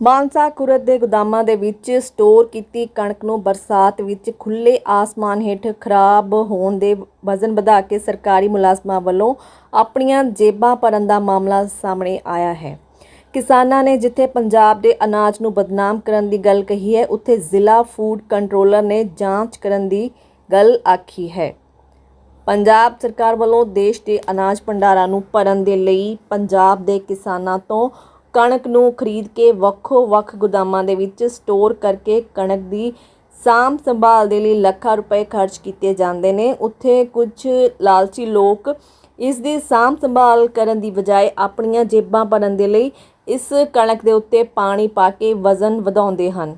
ਮਾਨਸਾ ਖੁਰਦ ਦੇ ਗੋਦਾਮਾਂ ਦੇ ਵਿੱਚ ਸਟੋਰ ਕੀਤੀ ਕਣਕ ਨੂੰ ਬਰਸਾਤ ਵਿੱਚ ਖੁੱਲੇ ਆਸਮਾਨ ਹੇਠ ਖਰਾਬ ਹੋਣ ਦੇ ਵਜ਼ਨ ਵਧਾ ਕੇ ਸਰਕਾਰੀ ਮੁਲਾਜ਼ਮਾਂ ਵੱਲੋਂ ਆਪਣੀਆਂ ਜੇਬਾਂ ਭਰਨ ਦਾ ਮਾਮਲਾ ਸਾਹਮਣੇ ਆਇਆ ਹੈ। ਕਿਸਾਨਾਂ ਨੇ ਜਿੱਥੇ ਪੰਜਾਬ ਦੇ ਅਨਾਜ ਨੂੰ ਬਦਨਾਮ ਕਰਨ ਦੀ ਗੱਲ ਕਹੀ ਹੈ, ਉੱਥੇ ਜ਼ਿਲ੍ਹਾ ਫੂਡ ਕੰਟਰੋਲਰ ਨੇ ਜਾਂਚ ਕਰਨ ਦੀ ਗੱਲ ਆਖੀ ਹੈ। ਪੰਜਾਬ ਸਰਕਾਰ ਵੱਲੋਂ ਦੇਸ਼ ਦੇ ਅਨਾਜ ਭੰਡਾਰਾਂ ਨੂੰ ਭਰਨ ਦੇ ਲਈ ਪੰਜਾਬ ਦੇ ਕਿਸਾਨਾਂ ਤੋਂ ਕਣਕ ਨੂੰ ਖਰੀਦ ਕੇ ਵੱਖੋ-ਵੱਖ ਗੋਦਾਮਾਂ ਦੇ ਵਿੱਚ ਸਟੋਰ ਕਰਕੇ ਕਣਕ ਦੀ ਸਾਂਭ ਸੰਭਾਲ ਦੇ ਲਈ ਲੱਖਾਂ ਰੁਪਏ ਖਰਚ ਕੀਤੇ ਜਾਂਦੇ ਨੇ। ਉੱਥੇ ਕੁਝ ਲਾਲਚੀ ਲੋਕ ਇਸ ਦੀ ਸਾਂਭ ਸੰਭਾਲ ਕਰਨ ਦੀ ਬਜਾਏ ਆਪਣੀਆਂ ਜੇਬਾਂ ਭਰਨ ਦੇ ਲਈ ਇਸ ਕਣਕ ਦੇ ਉੱਤੇ ਪਾਣੀ ਪਾ ਕੇ ਵਜ਼ਨ ਵਧਾਉਂਦੇ ਹਨ।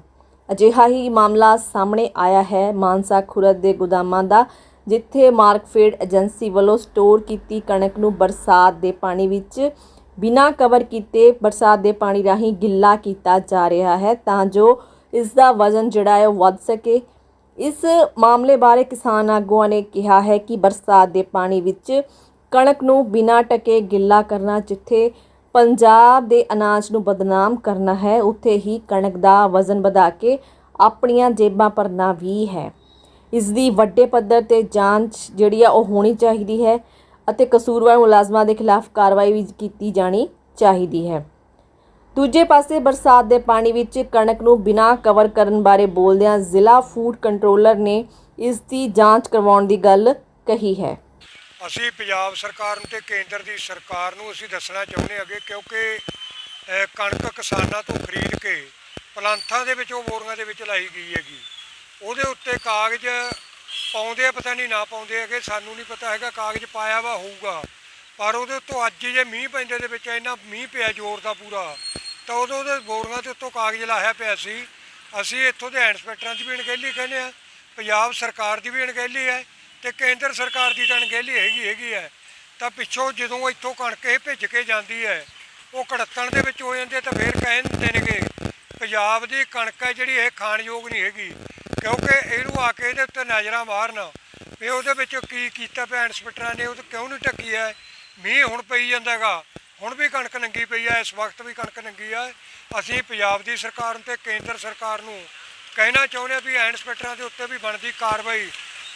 ਅਜਿਹਾ ਹੀ ਮਾਮਲਾ ਸਾਹਮਣੇ ਆਇਆ ਹੈ ਮਾਨਸਾ ਖੁਰਦ ਦੇ ਗੋਦਾਮਾਂ ਦਾ, ਜਿੱਥੇ ਮਾਰਕਫੇਡ ਏਜੰਸੀ ਵੱਲੋਂ ਸਟੋਰ ਕੀਤੀ ਕਣਕ ਨੂੰ ਬਰਸਾਤ ਦੇ ਪਾਣੀ ਵਿੱਚ ਬਿਨਾਂ ਕਵਰ ਕੀਤੇ ਬਰਸਾਤ ਦੇ ਪਾਣੀ ਰਾਹੀਂ ਗਿੱਲਾ ਕੀਤਾ ਜਾ ਰਿਹਾ ਹੈ ਤਾਂ ਜੋ ਇਸ ਦਾ ਵਜ਼ਨ ਜਿਹੜਾ ਹੈ ਉਹ ਵੱਧ ਸਕੇ। ਇਸ ਮਾਮਲੇ ਬਾਰੇ ਕਿਸਾਨ ਆਗੂਆਂ ਨੇ ਕਿਹਾ ਹੈ ਕਿ ਬਰਸਾਤ ਦੇ ਪਾਣੀ ਵਿੱਚ ਕਣਕ ਨੂੰ ਬਿਨਾਂ ਟਕੇ ਗਿੱਲਾ ਕਰਨਾ, ਜਿੱਥੇ ਪੰਜਾਬ ਦੇ ਅਨਾਜ ਨੂੰ ਬਦਨਾਮ ਕਰਨਾ ਹੈ, ਉੱਥੇ ਹੀ ਕਣਕ ਦਾ ਵਜ਼ਨ ਵਧਾ ਕੇ ਆਪਣੀਆਂ ਜੇਬਾਂ ਭਰਨਾ ਵੀ ਹੈ। ਇਸ ਦੀ ਵੱਡੇ ਪੱਧਰ ਤੇ ਜਾਂਚ ਜਿਹੜੀ ਆ ਉਹ ਹੋਣੀ ਚਾਹੀਦੀ ਹੈ। ਅਤੇ ਕਸੂਰਵਾਰ ਮੁਲਾਜ਼ਮਾਂ ਦੇ ਖਿਲਾਫ ਕਾਰਵਾਈ ਵੀ ਕੀਤੀ ਜਾਣੀ ਚਾਹੀਦੀ ਹੈ। ਦੂਜੇ ਪਾਸੇ ਬਰਸਾਤ ਦੇ ਪਾਣੀ ਵਿੱਚ ਕਣਕ ਨੂੰ ਬਿਨਾਂ ਕਵਰ ਕਰਨ ਬਾਰੇ ਬੋਲਦਿਆਂ ਜ਼ਿਲ੍ਹਾ ਫੂਡ ਕੰਟਰੋਲਰ ਨੇ ਇਸ ਦੀ ਜਾਂਚ ਕਰਵਾਉਣ ਦੀ ਗੱਲ ਕਹੀ ਹੈ। ਅਸੀਂ ਪੰਜਾਬ ਸਰਕਾਰ ਨੂੰ ਤੇ ਕੇਂਦਰ ਦੀ ਸਰਕਾਰ ਨੂੰ ਅਸੀਂ ਦੱਸਣਾ ਚਾਹੁੰਦੇ ਹਾਂਗੇ ਕਿਉਂਕਿ ਕਣਕ ਕਿਸਾਨਾਂ ਤੋਂ ਖਰੀਦ ਕੇ ਪਲਾਂਥਾਂ ਦੇ ਵਿੱਚ, ਉਹ ਬੋਰੀਆਂ ਦੇ ਵਿੱਚ ਲਾਈ ਗਈ ਹੈਗੀ। ਉਹਦੇ ਉੱਤੇ ਕਾਗਜ਼ ਪਾਉਂਦੇ ਆ, ਪਤਾ ਨਹੀਂ ਨਾ ਪਾਉਂਦੇ ਹੈਗੇ, ਸਾਨੂੰ ਨਹੀਂ ਪਤਾ ਹੈਗਾ, ਕਾਗਜ਼ ਪਾਇਆ ਵਾ ਹੋਊਗਾ। ਪਰ ਉਹਦੇ ਉੱਤੋਂ ਅੱਜ ਜੇ ਮੀਂਹ ਪੈਂਦੇ ਦੇ ਵਿੱਚ ਇੰਨਾ ਮੀਂਹ ਪਿਆ ਜ਼ੋਰ ਦਾ ਪੂਰਾ, ਤਾਂ ਉਦੋਂ ਉਹਦੇ ਬੋਰੀਆਂ ਦੇ ਉੱਤੋਂ ਕਾਗਜ਼ ਲਾਇਆ ਪਿਆ ਸੀ। ਅਸੀਂ ਇੱਥੋਂ ਦੇ ਇੰਸਪੈਕਟਰਾਂ ਦੀ ਵੀ ਅਣਗਹਿਲੀ ਕਹਿੰਦੇ ਆ, ਪੰਜਾਬ ਸਰਕਾਰ ਦੀ ਵੀ ਅਣਗਹਿਲੀ ਹੈ ਤੇ ਕੇਂਦਰ ਸਰਕਾਰ ਦੀ ਤਾਂ ਅਣਗਹਿਲੀ ਹੈਗੀ ਹੈਗੀ ਹੈ। ਤਾਂ ਪਿੱਛੋਂ ਜਦੋਂ ਇੱਥੋਂ ਕਣਕ ਇਹ ਭਿੱਜ ਕੇ ਜਾਂਦੀ ਹੈ, ਉਹ ਕੜੱਤਣ ਦੇ ਵਿੱਚ ਹੋ ਜਾਂਦੇ ਤਾਂ ਫੇਰ ਕਹਿ ਦਿੰਦੇ ਨੇਗੇ, ਪੰਜਾਬ ਦੀ ਕਣਕ ਹੈ ਜਿਹੜੀ, ਇਹ ਖਾਣਯੋਗ ਨਹੀਂ ਹੈਗੀ। ਕਿਉਂਕਿ ਇਹਨੂੰ ਆ ਕੇ ਇਹਦੇ ਉੱਤੇ ਨਜ਼ਰਾਂ ਮਾਰਨ ਵੀ ਉਹਦੇ ਵਿੱਚ ਕੀ ਕੀਤਾ ਪਿਆ ਇੰਸਪੈਕਟਰਾਂ ਨੇ, ਉਹ ਕਿਉਂ ਨਹੀਂ ਢੱਕੀ ਹੈ? ਮੀਂਹ ਹੁਣ ਪਈ ਜਾਂਦਾ ਹੈਗਾ ਹੁਣ ਵੀ ਕਣਕ ਨੰਗੀ ਪਈ ਹੈ ਇਸ ਵਕਤ ਵੀ ਕਣਕ ਨੰਗੀ ਹੈ ਅਸੀਂ ਪੰਜਾਬ ਦੀ ਸਰਕਾਰ ਨੂੰ ਤੇ ਕੇਂਦਰ ਸਰਕਾਰ ਨੂੰ ਕਹਿਣਾ ਚਾਹੁੰਦੇ ਹਾਂ ਵੀ ਇੰਸਪੈਕਟਰਾਂ ਦੇ ਉੱਤੇ ਵੀ ਬਣਦੀ ਕਾਰਵਾਈ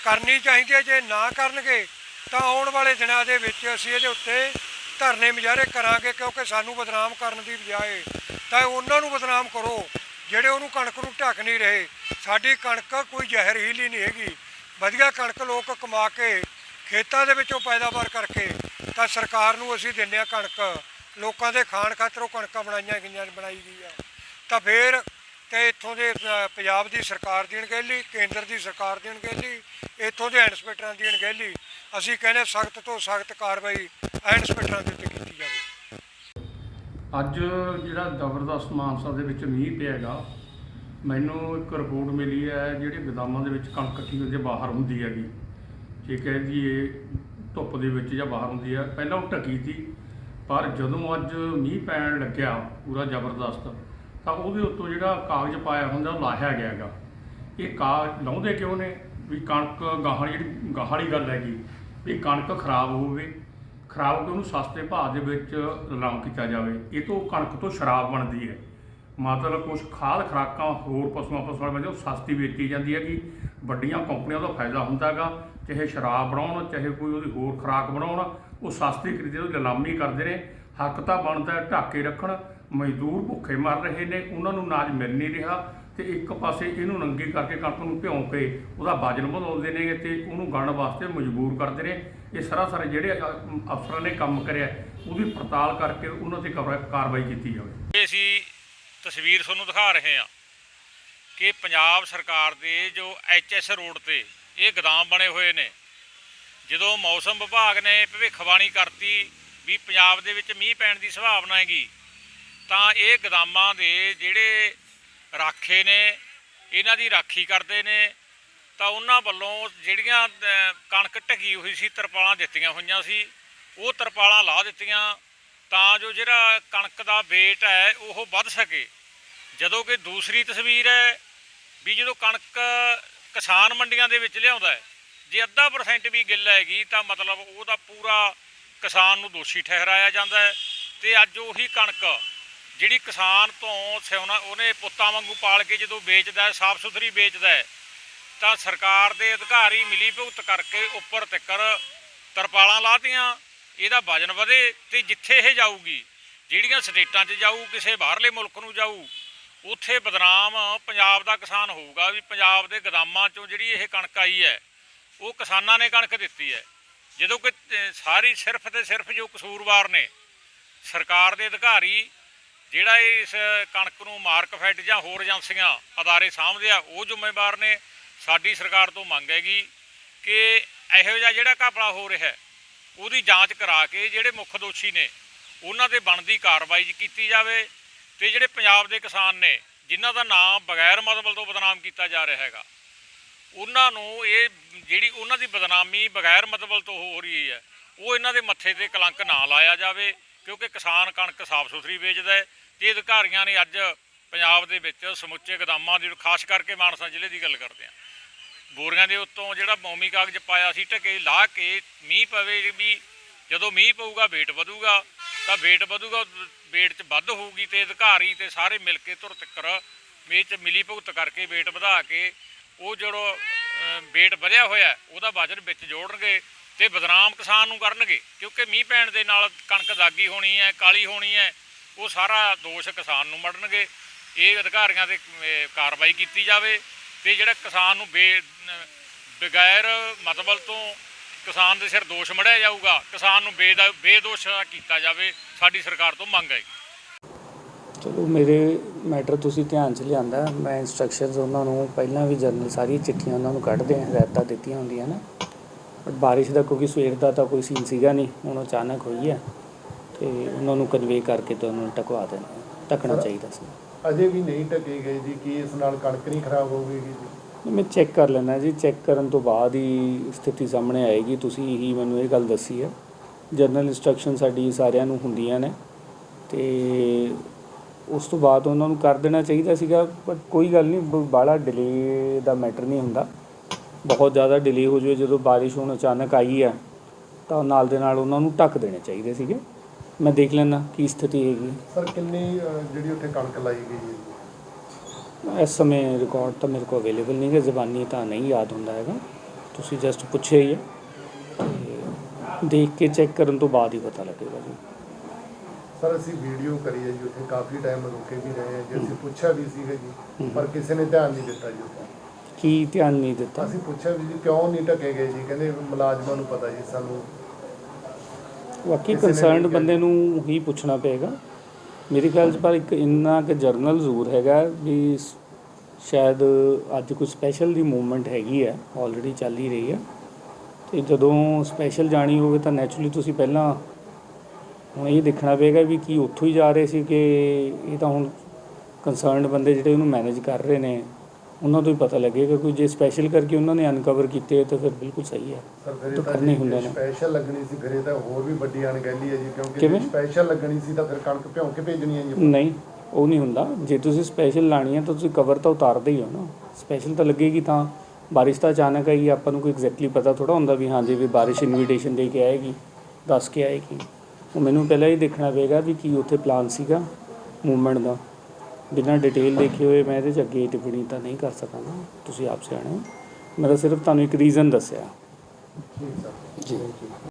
ਕਰਨੀ ਚਾਹੀਦੀ ਹੈ। ਜੇ ਨਾ ਕਰਨਗੇ, ਤਾਂ ਆਉਣ ਵਾਲੇ ਦਿਨਾਂ ਦੇ ਵਿੱਚ ਅਸੀਂ ਇਹਦੇ ਉੱਤੇ ਧਰਨੇ ਮੁਜ਼ਾਹਰੇ ਕਰਾਂਗੇ ਕਿਉਂਕਿ ਸਾਨੂੰ ਬਦਨਾਮ ਕਰਨ ਦੀ ਬਜਾਏ ਤਾਂ ਉਹਨਾਂ ਨੂੰ ਬਦਨਾਮ ਕਰੋ। ਜਿਹੜੇ ਉਹਨੂੰ ਕਣਕ ਨੂੰ ਢੱਕ ਨਹੀਂ ਰਹੇ, ਸਾਡੀ ਕਣਕ ਕੋਈ ਜ਼ਹਿਰੀਲੀ ਨਹੀਂ ਹੈਗੀ। ਵਧੀਆ ਕਣਕ ਲੋਕ ਕਮਾ ਕੇ ਖੇਤਾਂ ਦੇ ਵਿੱਚੋਂ ਪੈਦਾਵਾਰ ਕਰਕੇ ਤਾਂ ਸਰਕਾਰ ਨੂੰ ਅਸੀਂ ਦਿੰਦੇ ਹਾਂ ਕਣਕ। ਲੋਕਾਂ ਦੇ ਖਾਣ ਖਾਤਰ ਉਹ ਕਣਕਾਂ ਬਣਾਈਆਂ ਗਈਆਂ, ਬਣਾਈ ਗਈ ਆ। ਤਾਂ ਫਿਰ ਤੇ ਇੱਥੋਂ ਦੇ ਪੰਜਾਬ ਦੀ ਸਰਕਾਰ ਦੀ ਅਣਗਹਿਲੀ ਕੇਂਦਰ ਦੀ ਸਰਕਾਰ ਦੀ ਅਣਗਹਿਲੀ ਇੱਥੋਂ ਦੇ ਇੰਸਪੈਕਟਰਾਂ ਦੀ ਅਣਗਹਿਲੀ ਅਸੀਂ ਕਹਿੰਦੇ ਸਖਤ ਤੋਂ ਸਖਤ ਕਾਰਵਾਈ ਇੰਸਪੈਕਟਰਾਂ ਦੇ ਉੱਤੇ ਕੀਤੀ ਅੱਜ ਜਿਹੜਾ ਜ਼ਬਰਦਸਤ ਮਾਨਸਾ ਦੇ ਵਿੱਚ ਮੀਂਹ ਪਿਆ ਹੈਗਾ ਮੈਨੂੰ ਇੱਕ ਰਿਪੋਰਟ ਮਿਲੀ ਹੈ, ਜਿਹੜੀ ਗਦਾਮਾਂ ਦੇ ਵਿੱਚ ਕਣਕ ਇਕੱਠੀ ਹੁੰਦੀ ਬਾਹਰ ਹੁੰਦੀ ਹੈਗੀ। ਠੀਕ ਹੈ ਜੀ, ਇਹ ਧੁੱਪ ਦੇ ਵਿੱਚ ਜਾਂ ਬਾਹਰ ਹੁੰਦੀ ਹੈ। ਪਹਿਲਾਂ ਉਹ ਢਕੀ ਸੀ, ਪਰ ਜਦੋਂ ਅੱਜ ਮੀਂਹ ਪੈਣ ਲੱਗਿਆ, ਪੂਰਾ ਜ਼ਬਰਦਸਤ, ਤਾਂ ਉਹਦੇ ਉੱਤੋਂ ਜਿਹੜਾ ਕਾਗਜ਼ ਪਾਇਆ ਹੁੰਦਾ, ਉਹ ਲਾਹਿਆ ਗਿਆ ਹੈਗਾ। ਇਹ ਕਾਗਜ਼ ਲਾਉਂਦੇ ਕਿਉਂ ਨੇ? ਵੀ ਕਣਕ ਗਾਹਾਂ ਜਿਹੜੀ ਗਾਹਾਂ ਵਾਲੀ ਗੱਲ ਹੈਗੀ, ਵੀ ਕਣਕ ਖਰਾਬ ਹੋਵੇ ਖਰਾਬ ਹੋ ਕੇ ਉਹਨੂੰ ਸਸਤੇ ਭਾਅ ਦੇ ਵਿੱਚ ਨਿਲਾਮ ਕੀਤਾ ਜਾਵੇ, ਇਹ ਤੋਂ ਕਣਕ ਤੋਂ ਸ਼ਰਾਬ ਬਣਦੀ ਹੈ। ਮਤਲਬ ਕੁਝ ਖਾਦ ਖਰਾਕਾਂ ਹੋਰ ਪਸ਼ੂਆਂ ਪਸ਼ੂਆਂ ਵਿੱਚ ਉਹ ਸਸਤੀ ਵੇਚੀ ਜਾਂਦੀ ਹੈਗੀ, ਵੱਡੀਆਂ ਕੰਪਨੀਆਂ ਦਾ ਫਾਇਦਾ ਹੁੰਦਾ ਹੈਗਾ, ਚਾਹੇ ਸ਼ਰਾਬ ਬਣਾਉਣ, ਚਾਹੇ ਕੋਈ ਉਹਦੀ ਹੋਰ ਖਰਾਕ ਬਣਾਉਣ, ਉਹ ਸਸਤੀ ਖਰੀਦੇ ਉਹ ਨਿਲਾਮੀ ਕਰਦੇ ਨੇ। ਹੱਕ ਤਾਂ ਬਣਦਾ ਹੈ ਰੱਖਣ, ਮਜ਼ਦੂਰ ਭੁੱਖੇ ਮਰ ਰਹੇ ਨੇ, ਉਹਨਾਂ ਨੂੰ ਅਨਾਜ ਮਿਲ ਨਹੀਂ ਰਿਹਾ ਤੇ ਇੱਕ ਪਾਸੇ ਇਹਨੂੰ ਨੰਗੇ ਕਰਕੇ ਕਣਕ ਨੂੰ ਭਿਉਂ ਕੇ ਉਹਦਾ ਵਜਨ ਵਧਾਉਂਦੇ ਨੇ ਤੇ ਉਹਨੂੰ ਗਲਣ ਵਾਸਤੇ ਮਜਬੂਰ ਕਰਦੇ ਨੇ। ਇਹ ਸਰਾਸਰ ਜਿਹੜੇ ਅਫਸਰਾਂ ਨੇ ਕੰਮ ਕਰਿਆ, ਉਹਦੀ ਪੜਤਾਲ ਕਰਕੇ ਉਹਨਾਂ ਤੇ ਕਾਰਵਾ- ਕਾਰਵਾਈ ਕੀਤੀ ਜਾਵੇ। ਇਹ ਅਸੀਂ ਤਸਵੀਰ ਤੁਹਾਨੂੰ ਦਿਖਾ ਰਹੇ ਹਾਂ ਕਿ ਪੰਜਾਬ ਸਰਕਾਰ ਦੇ ਜੋ ਐਚਐਸ ਰੋਡ ਤੇ ਇਹ ਗਦਾਮ ਬਣੇ ਹੋਏ ਨੇ, ਜਦੋਂ ਮੌਸਮ ਵਿਭਾਗ ਨੇ ਭਵਿੱਖਬਾਣੀ ਕਰਤੀ ਵੀ ਪੰਜਾਬ ਦੇ ਵਿੱਚ ਮੀਂਹ ਪੈਣ ਦੀ ਸੰਭਾਵਨਾ ਹੈਗੀ, ਤਾਂ ਇਹ ਗਦਾਮਾਂ ਦੇ ਜਿਹੜੇ ਰਾਖੇ ਨੇ, ਇਹਨਾਂ ਦੀ ਰਾਖੀ ਕਰਦੇ ਨੇ ਤਾਂ ਉਹਨਾਂ ਵੱਲੋਂ ਜਿਹੜੀਆਂ ਕਣਕ ਢਕੀ ਹੋਈ ਸੀ, ਤਰਪਾਲਾਂ ਦਿੱਤੀਆਂ ਹੋਈਆਂ ਸੀ, ਉਹ ਤਰਪਾਲਾਂ ਲਾ ਦਿੱਤੀਆਂ ਤਾਂ ਜੋ ਜਿਹੜਾ ਕਣਕ ਦਾ ਵੇਟ ਹੈ, ਉਹ ਵੱਧ ਸਕੇ। ਜਦੋਂ ਕਿ ਦੂਸਰੀ ਤਸਵੀਰ ਹੈ ਵੀ ਜਦੋਂ ਕਣਕ ਕਿਸਾਨ ਮੰਡੀਆਂ ਦੇ ਵਿੱਚ ਲਿਆਉਂਦਾ ਜੇ ਅੱਧਾ ਪਰਸੈਂਟ ਵੀ ਗਿੱਲ ਹੈਗੀ, ਤਾਂ ਮਤਲਬ ਉਹਦਾ ਪੂਰਾ ਕਿਸਾਨ ਨੂੰ ਦੋਸ਼ੀ ਠਹਿਰਾਇਆ ਜਾਂਦਾ ਹੈ। ਤੇ ਅੱਜ ਉਹੀ ਕਣਕ ਜਿਹੜੀ ਕਿਸਾਨ ਤੋਂ ਸਿਉਣਾ, ਉਹਨੇ ਪੁੱਤਾਂ ਵਾਂਗੂ ਪਾਲ ਕੇ ਜਦੋਂ ਵੇਚਦਾ ਸਾਫ਼ ਸੁਥਰੀ ਵੇਚਦਾ ਤਾਂ ਸਰਕਾਰ ਦੇ ਅਧਿਕਾਰੀ ਮਿਲੀ ਭੁਗਤ ਕਰਕੇ ਉੱਪਰ ਤਿੱਕਰ ਤਰਪਾਲਾਂ ਲਾਤੀਆਂ, ਇਹਦਾ ਵਜਨ ਵਧੇ ਤੇ ਜਿੱਥੇ ਇਹ ਜਾਊਗੀ, ਜਿਹੜੀਆਂ ਸਟੇਟਾਂ 'ਚ ਜਾਊ, ਕਿਸੇ ਬਾਹਰਲੇ ਮੁਲਕ ਨੂੰ ਜਾਊ, ਉੱਥੇ ਬਦਨਾਮ ਪੰਜਾਬ ਦਾ ਕਿਸਾਨ ਹੋਊਗਾ ਵੀ ਪੰਜਾਬ ਦੇ ਗਦਾਮਾਂ 'ਚੋਂ ਜਿਹੜੀ ਇਹ ਕਣਕ ਆਈ ਹੈ, ਉਹ ਕਿਸਾਨਾਂ ਨੇ ਕਣਕ ਦਿੱਤੀ ਹੈ। ਜਦੋਂ ਕਿ ਸਾਰੀ ਸਿਰਫ ਤੇ ਸਿਰਫ ਜੋ ਕਸੂਰਵਾਰ ਨੇ, ਸਰਕਾਰ ਦੇ ਅਧਿਕਾਰੀ, ਜਿਹੜਾ ਇਸ ਕਣਕ ਨੂੰ ਮਾਰਕਫੈਡ ਜਾਂ ਹੋਰ ਏਜੰਸੀਆਂ, ਅਦਾਰੇ ਸਾਂਭਦੇ ਆ, ਉਹ ਜ਼ਿੰਮੇਵਾਰ ਨੇ। ਸਾਡੀ ਸਰਕਾਰ ਤੋਂ ਮੰਗ ਹੈਗੀ ਕਿ ਇਹੋ ਜਿਹਾ ਜਿਹੜਾ ਘਪਲਾ ਹੋ ਰਿਹਾ ਉਹਦੀ ਜਾਂਚ ਕਰਾ ਕੇ ਜਿਹੜੇ ਮੁੱਖ ਦੋਸ਼ੀ ਨੇ, ਉਹਨਾਂ ਤੇ ਬਣਦੀ ਕਾਰਵਾਈ ਕੀਤੀ ਜਾਵੇ ਤੇ ਜਿਹੜੇ ਪੰਜਾਬ ਦੇ ਕਿਸਾਨ ਨੇ, ਜਿਨ੍ਹਾਂ ਦਾ ਨਾਮ ਬਗੈਰ ਮਤਲਬ ਤੋਂ ਬਦਨਾਮ ਕੀਤਾ ਜਾ ਰਿਹਾ ਹੈਗਾ, ਉਹਨਾਂ ਨੂੰ ਇਹ ਜਿਹੜੀ ਉਹਨਾਂ ਦੀ ਬਦਨਾਮੀ ਬਗੈਰ ਮਤਲਬ ਤੋਂ ਹੋ ਰਹੀ ਹੈ, ਉਹ ਇਹਨਾਂ ਦੇ ਮੱਥੇ ਤੇ ਕਲੰਕ ਨਾ ਲਾਇਆ ਜਾਵੇ, ਕਿਉਂਕਿ ਕਿਸਾਨ ਕਣਕ ਸਾਫ਼ ਸੁਥਰੀ ਵੇਚਦਾ ਹੈ ਤੇ ਅਧਿਕਾਰੀਆਂ ਨੇ ਅੱਜ ਪੰਜਾਬ ਦੇ ਵਿੱਚ ਸਮੁੱਚੇ ਗਦਾਮਾਂ ਦੀ ਖਾਸ ਕਰਕੇ ਮਾਨਸਾ ਜ਼ਿਲ੍ਹੇ ਦੀ ਗੱਲ ਕਰਦੇ ਹਾਂ। ਬੋਰੀਆਂ ਦੇ ਉੱਤੋਂ ਜਿਹੜਾ ਮੌਮੀ ਕਾਗਜ਼ ਪਾਇਆ ਸੀ, ਢਕੇ ਲਾ ਕੇ ਮੀਂਹ ਪਵੇ ਵੀ ਜਦੋਂ ਮੀਂਹ ਪਊਗਾ ਵੇਟ ਵਧੂਗਾ, ਤਾਂ ਵੇਟ ਵਧੂਗਾ ਵੇਟ 'ਚ ਵੱਧ ਹੋਊਗੀ ਤੇ ਅਧਿਕਾਰੀ ਤੇ ਸਾਰੇ ਮਿਲ ਕੇ ਧੁਰ ਤੱਕਰ ਮੇਚ ਚ ਮਿਲੀ ਭੁਗਤ ਕਰਕੇ ਵੇਟ ਵਧਾ ਕੇ ਉਹ ਜਿਹੜਾ ਵੇਟ ਵਧਿਆ ਹੋਇਆ, ਉਹਦਾ ਵਜਨ ਵਿੱਚ ਜੋੜਨਗੇ ਤੇ ਬਦਨਾਮ ਕਿਸਾਨ ਨੂੰ ਕਰਨਗੇ, ਕਿਉਂਕਿ ਮੀਂਹ ਪੈਣ ਦੇ ਨਾਲ ਕਣਕ ਦਾਗੀ ਹੋਣੀ ਹੈ, ਕਾਲੀ ਹੋਣੀ ਹੈ, ਉਹ ਸਾਰਾ ਦੋਸ਼ ਕਿਸਾਨ ਨੂੰ ਮੜਨਗੇ। ਇਹ ਅਧਿਕਾਰੀਆਂ ਤੇ ਕਾਰਵਾਈ ਕੀਤੀ ਜਾਵੇ। ਤੇ ਜਿਹੜਾ ਕਿਸਾਨ ਨੂੰ ਬੇ ਬਗੈਰ ਮਤਲਬ ਤੋਂ ਕਿਸਾਨ ਦੇ ਸਿਰ ਦੋਸ਼ ਮੜਿਆ ਜਾਊਗਾ ਕਿਸਾਨ ਨੂੰ ਬੇਦਾ ਬੇਦੋਸ਼ ਕੀਤਾ ਜਾਵੇ ਸਾਡੀ ਸਰਕਾਰ ਤੋਂ ਮੰਗ ਹੈ। ਚਲੋ ਮੇਰੇ ਮੈਟਰ ਤੁਸੀਂ ਧਿਆਨ 'ਚ ਲਿਆਂਦਾ ਮੈਂ ਇਨਸਟਰਕਸ਼ਨਸ ਉਹਨਾਂ ਨੂੰ ਪਹਿਲਾਂ ਵੀ ਜਰਨਲ ਸਾਰੀ ਚਿੱਠੀਆਂ ਉਹਨਾਂ ਨੂੰ ਕੱਢਦੇ ਆ ਹਦਾਇਤਾਂ ਦਿੱਤੀਆਂ ਹੁੰਦੀਆਂ ਨਾ। ਬਟ ਬਾਰਿਸ਼ ਦਾ ਕਿਉਂਕਿ ਸਵੇਰ ਦਾ ਤਾਂ ਕੋਈ ਸੀਨ ਸੀਗਾ ਨਹੀਂ ਹੁਣ ਅਚਾਨਕ ਹੋਈ ਹੈ ਤੇ ਉਹਨਾਂ ਨੂੰ ਕਨਵੇ ਕਰਕੇ ਤੇ ਉਹਨਾਂ ਨੂੰ ਟਕਵਾ ਦੇਣਾ ਟਕਣਾ ਚਾਹੀਦਾ ਸੀ। ਅਜੇ ਵੀ ਨਹੀਂ ਢਕੇ ਗਏ ਜੀ ਕੀ ਇਸ ਨਾਲ ਕਣਕ ਨਹੀਂ ਖਰਾਬ ਹੋਵੇਗੀ ਜੀ? ਨਹੀਂ, ਮੈਂ ਚੈੱਕ ਕਰ ਲੈਣਾ ਜੀ ਚੈੱਕ ਕਰਨ ਤੋਂ ਬਾਅਦ ਹੀ ਸਥਿਤੀ ਸਾਹਮਣੇ ਆਏਗੀ ਤੁਸੀਂ ਹੀ ਮੈਨੂੰ ਇਹ ਗੱਲ ਦੱਸੀ ਹੈ। ਜਨਰਲ ਇੰਸਟਰਕਸ਼ਨ ਸਾਡੀ ਸਾਰਿਆਂ ਨੂੰ ਹੁੰਦੀਆਂ ਨੇ ਤੇ ਉਸ ਤੋਂ ਬਾਅਦ ਉਹਨਾਂ ਨੂੰ ਕਰ ਦੇਣਾ ਚਾਹੀਦਾ ਸੀਗਾ ਬਟ ਕੋਈ ਗੱਲ ਨਹੀਂ ਬਾਹਲਾ ਡਿਲੇ ਦਾ ਮੈਟਰ ਨਹੀਂ ਹੁੰਦਾ। ਬਹੁਤ ਜ਼ਿਆਦਾ ਡਿਲੇ ਹੋ ਜਾਵੇ ਜਦੋਂ ਬਾਰਿਸ਼ ਹੁਣ ਅਚਾਨਕ ਆਈ ਹੈ ਤਾਂ ਨਾਲ ਦੇ ਨਾਲ ਉਹਨਾਂ ਨੂੰ ਢੱਕ ਦੇਣੇ ਚਾਹੀਦੇ ਸੀਗੇ। ਮੈਂ ਦੇਖ ਲੈਣਾ ਕੀ ਸਥਿਤੀ ਹੈਗੀ। ਸਰ ਕਿੰਨੀ ਅਹ, ਜਿਹੜੀ ਉੱਥੇ ਕਣਕ ਲਾਈ ਗਈ ਹੈ? ਜੀ ਇਸ ਸਮੇਂ ਰਿਕਾਰਡ ਤਾਂ ਮੇਰੇ ਕੋਲ ਅਵੇਲੇਬਲ ਨਹੀਂ ਹੈ ਜ਼ਬਾਨੀ ਤਾਂ ਨਹੀਂ ਯਾਦ ਹੁੰਦਾ ਹੈਗਾ। ਤੁਸੀਂ ਜਸਟ ਪੁੱਛਿਆ ਹੀ ਹੈ। ਤੇ ਦੇਖ ਕੇ ਚੈੱਕ ਕਰਨ ਤੋਂ ਬਾਅਦ ਹੀ ਪਤਾ ਲੱਗੇਗਾ ਜੀ। ਸਰ ਅਸੀਂ ਵੀਡੀਓ ਕਰੀ ਹੈ ਜੀ ਉੱਥੇ ਕਾਫੀ ਟਾਈਮ ਰੁਕੇ ਵੀ ਰਹੇ ਹਾਂ। ਜੀ ਅਸੀਂ ਪੁੱਛਿਆ ਵੀ ਸੀਗਾ ਜੀ ਪਰ ਕਿਸੇ ਨੇ ਧਿਆਨ ਨਹੀਂ ਦਿੱਤਾ ਜੀ ਉੱਥੇ। ਕੀ ਧਿਆਨ ਨਹੀਂ ਦਿੱਤਾ? ਅਸੀਂ ਪੁੱਛਿਆ ਵੀ ਜੀ ਕਿਉਂ ਨਹੀਂ ਢਕੇ ਗਏ ਜੀ? ਕਹਿੰਦੇ ਮੁਲਾਜ਼ਮਾਂ ਨੂੰ ਪਤਾ ਜੀ ਸਾਨੂੰ ਬਾਕੀ ਕਿਹਾ। ਬੰਦੇ ਨੂੰ ਹੀ ਪੁੱਛਣਾ ਪਏਗਾ। ਮੇਰੇ ਖਿਆਲ 'ਚ ਪਰ ਇੱਕ ਇੰਨਾ ਕਿ ਜਰਨਲ ਜ਼ਰੂਰ ਹੈਗਾ ਵੀ ਸ਼ਾਇਦ ਅੱਜ ਕੋਈ ਸਪੈਸ਼ਲ ਦੀ ਮੂਵਮੈਂਟ ਹੈਗੀ ਹੈ ਆਲਰੇਡੀ ਚੱਲ ਹੀ ਰਹੀ ਹੈ। ਤੇ ਜਦੋਂ ਸਪੈਸ਼ਲ ਜਾਣੀ ਹੋਵੇ ਤਾਂ ਨੈਚੁਰਲੀ ਤੁਸੀਂ ਪਹਿਲਾਂ ਹੁਣ ਇਹ ਦੇਖਣਾ ਪਏਗਾ ਵੀ ਕੀ ਉੱਥੋਂ ਹੀ ਜਾ ਰਹੇ ਸੀ ਕਿ ਇਹ ਤਾਂ ਹੁਣ ਕੰਸਰਨਡ ਬੰਦੇ ਜਿਹੜੇ ਉਹਨੂੰ ਮੈਨੇਜ ਕਰ ਰਹੇ ਨੇ। ਉਹਨਾਂ ਤੋਂ ਹੀ ਪਤਾ ਲੱਗੇਗਾ ਕੋਈ ਜੇ ਸਪੈਸ਼ਲ ਕਰਕੇ ਉਹਨਾਂ ਨੇ ਅਨਕਵਰ ਕੀਤੇ ਤਾਂ ਫਿਰ ਬਿਲਕੁਲ ਸਹੀ ਹੈ। ਸਰ ਤਾਂ ਕਰਨੇ ਹੁੰਦੇ ਨੇ। ਸਪੈਸ਼ਲ ਲੱਗਣੀ ਸੀ ਫਿਰ ਇਹ ਤਾਂ ਹੋਰ ਵੀ ਵੱਡੀ ਅਣਗਹਿਲੀ ਹੈ ਜੀ ਕਿਉਂਕਿ? ਜੇ ਸਪੈਸ਼ਲ ਲੱਗਣੀ ਸੀ ਤਾਂ ਫਿਰ ਕਣਕ ਭਿਉਂ ਕੇ ਭੇਜਣੀ ਹੈ ਜੀ ਨਹੀਂ ਉਹ ਨਹੀਂ ਹੁੰਦਾ। ਜੇ ਤੁਸੀਂ ਸਪੈਸ਼ਲ ਲਾਣੀ ਹੈ ਤਾਂ ਤੁਸੀਂ ਕਵਰ ਤਾਂ ਉਤਾਰਦੇ ਹੀ ਹੋ ਨਾ। ਸਪੈਸ਼ਲ ਤਾਂ ਲੱਗੇਗੀ ਤਾਂ ਬਾਰਿਸ਼ ਤਾਂ ਅਚਾਨਕ ਆਈ ਆਪਾਂ ਨੂੰ ਕੋਈ ਐਗਜ਼ੈਕਟਲੀ ਪਤਾ ਥੋੜਾ ਹੁੰਦਾ ਵੀ ਹਾਂਜੀ ਵੀ ਬਾਰਿਸ਼ ਇਨਵੀਟੇਸ਼ਨ ਦੇ ਕੇ ਆਏਗੀ ਦੱਸ ਕੇ ਆਏਗੀ। ਉਹ ਮੈਨੂੰ ਪਹਿਲਾਂ ਹੀ ਦੇਖਣਾ ਪਏਗਾ ਵੀ ਕੀ ਉੱਥੇ ਪਲਾਨ ਸੀਗਾ ਮੂਵਮੈਂਟ ਦਾ। ਬਿਨਾਂ ਡਿਟੇਲ ਦੇਖੇ ਹੋਏ ਮੈਂ ਇਹਦੇ 'ਚ ਅੱਗੇ ਟਿੱਪਣੀ ਤਾਂ ਨਹੀਂ ਕਰ ਸਕਾਂਗਾ ਤੁਸੀਂ ਆਪ ਸਿਆਣੇ ਹੋ। ਮੈਂ ਤਾਂ ਸਿਰਫ ਤੁਹਾਨੂੰ ਇੱਕ ਰੀਜ਼ਨ ਦੱਸਿਆ। ਜੀ।